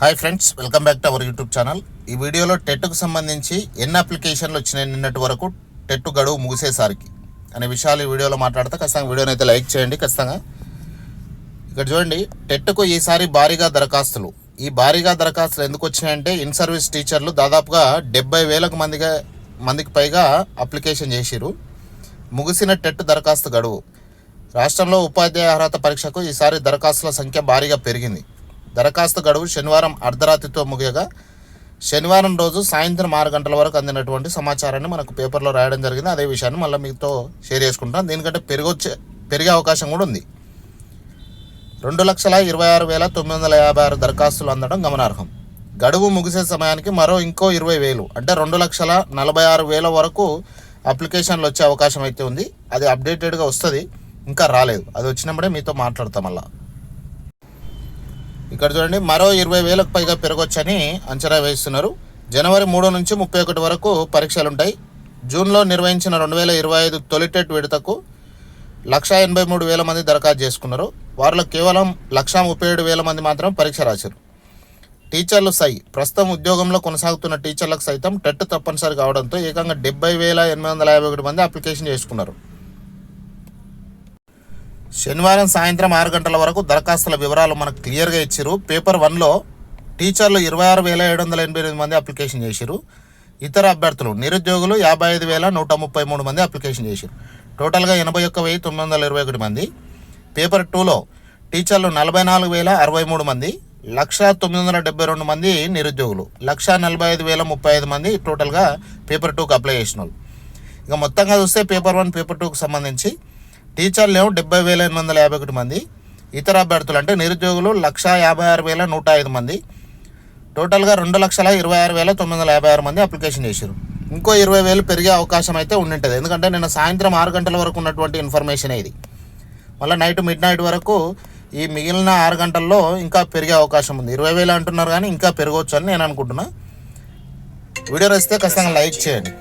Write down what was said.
Hi friends welcome back to our YouTube channel. ఈ వీడియోలో టెట్కు సంబంధించి ఎన్ని అప్లికేషన్లు వచ్చినాయి నిన్నటి వరకు టెట్ గడువు ముగిసేసరికి అనే విషయాలు ఈ వీడియోలో మాట్లాడితే. ఖచ్చితంగా వీడియోని అయితే లైక్ చేయండి ఖచ్చితంగా. ఇక్కడ చూడండి టెట్కు ఈసారి భారీగా దరఖాస్తులు. ఈ భారీగా దరఖాస్తులు ఎందుకు వచ్చినాయంటే ఇన్ సర్వీస్ టీచర్లు దాదాపుగా డెబ్బై వేలకు మందిగా మందికి పైగా అప్లికేషన్ చేసిరు ముగిసిన టెట్ దరఖాస్తు గడువు. రాష్ట్రంలో ఉపాధ్యాయ అర్హత పరీక్షకు ఈసారి దరఖాస్తుల సంఖ్య భారీగా పెరిగింది. దరఖాస్తు గడువు శనివారం అర్ధరాత్రితో ముగియగా శనివారం రోజు సాయంత్రం ఆరు గంటల వరకు అందినటువంటి సమాచారాన్ని మనకు పేపర్లో రాయడం జరిగింది. అదే విషయాన్ని మళ్ళీ మీతో షేర్ చేసుకుంటాం దీనికంటే పెరిగొచ్చే పెరిగే అవకాశం కూడా ఉంది. రెండు లక్షల ఇరవై ఆరు వేల తొమ్మిది వందల యాభై ఆరు దరఖాస్తులు అందడం గమనార్హం. గడువు ముగిసే సమయానికి మరో ఇంకో ఇరవై వేలు అంటే రెండు లక్షల నలభై ఆరు వేల వరకు అప్లికేషన్లు వచ్చే అవకాశం అయితే ఉంది. అది అప్డేటెడ్గా వస్తుంది ఇంకా రాలేదు. అది వచ్చినప్పుడే మీతో మాట్లాడతాం మళ్ళీ. ఇక్కడ చూడండి మరో ఇరవై వేలకు పైగా పెరగొచ్చని అంచనా వేస్తున్నారు. జనవరి మూడు నుంచి ముప్పై ఒకటి వరకు పరీక్షలు ఉంటాయి. జూన్లో నిర్వహించిన రెండు వేల ఇరవై ఐదు తొలి టెట్ విడతకు లక్ష ఎనభై మూడు వేల మంది దరఖాస్తు చేసుకున్నారు. వారిలో కేవలం లక్ష ముప్పై ఏడు వేల మంది మాత్రం పరీక్ష రాశారు. టీచర్లు సై ప్రస్తుతం ఉద్యోగంలో కొనసాగుతున్న టీచర్లకు సైతం టెట్ తప్పనిసరి కావడంతో ఏకంగా డెబ్బై వేల ఎనిమిది వందల యాభై ఒకటి మంది అప్లికేషన్ చేసుకున్నారు. శనివారం సాయంత్రం ఆరు గంటల వరకు దరఖాస్తుల వివరాలు మనకు క్లియర్గా ఇచ్చారు. పేపర్ వన్లో టీచర్లు ఇరవై ఆరు వేల ఏడు వందల ఎనభై ఎనిమిది మంది అప్లికేషన్ చేశారు. ఇతర అభ్యర్థులు నిరుద్యోగులు యాభై ఐదు వేల నూట ముప్పై మూడు మంది అప్లికేషన్ చేశారు. టోటల్గా ఎనభై ఒక్క వెయ్యి తొమ్మిది వందల ఇరవై ఒకటి మంది. పేపర్ టూలో టీచర్లు నలభై నాలుగు వేల అరవై మూడు మంది. లక్ష తొమ్మిది వందల డెబ్బై రెండు మంది నిరుద్యోగులు. లక్ష నలభై ఐదు వేల ముప్పై ఐదు మంది టోటల్గా పేపర్ టూకి అప్లై చేసిన వాళ్ళు. ఇక మొత్తంగా చూస్తే పేపర్ వన్ పేపర్ టూకి సంబంధించి టీచర్లు ఏమో డెబ్బై వేల ఎనిమిది వందల యాభై ఒకటి మంది ఇతర అభ్యర్థులు అంటే నిరుద్యోగులు లక్ష యాభై ఆరు వేల నూట ఐదు మంది. టోటల్గా రెండు లక్షల ఇరవై ఆరు వేల తొమ్మిది వందల యాభై ఆరు మంది అప్లికేషన్ చేశారు ఇంకో ఇరవై వేలు పెరిగే అవకాశం అయితే ఉండింటుంది. ఎందుకంటే నిన్న సాయంత్రం ఆరు గంటల వరకు ఉన్నటువంటి ఇన్ఫర్మేషన్ ఇది. మళ్ళీ నైట్ మిడ్ నైట్ వరకు ఈ మిగిలిన ఆరు గంటల్లో ఇంకా పెరిగే అవకాశం ఉంది. ఇరవై వేలు అంటున్నారు కానీ ఇంకా పెరగవచ్చు అని నేను అనుకుంటున్నా. వీడియో నచ్చితే ఖచ్చితంగా లైక్ చేయండి.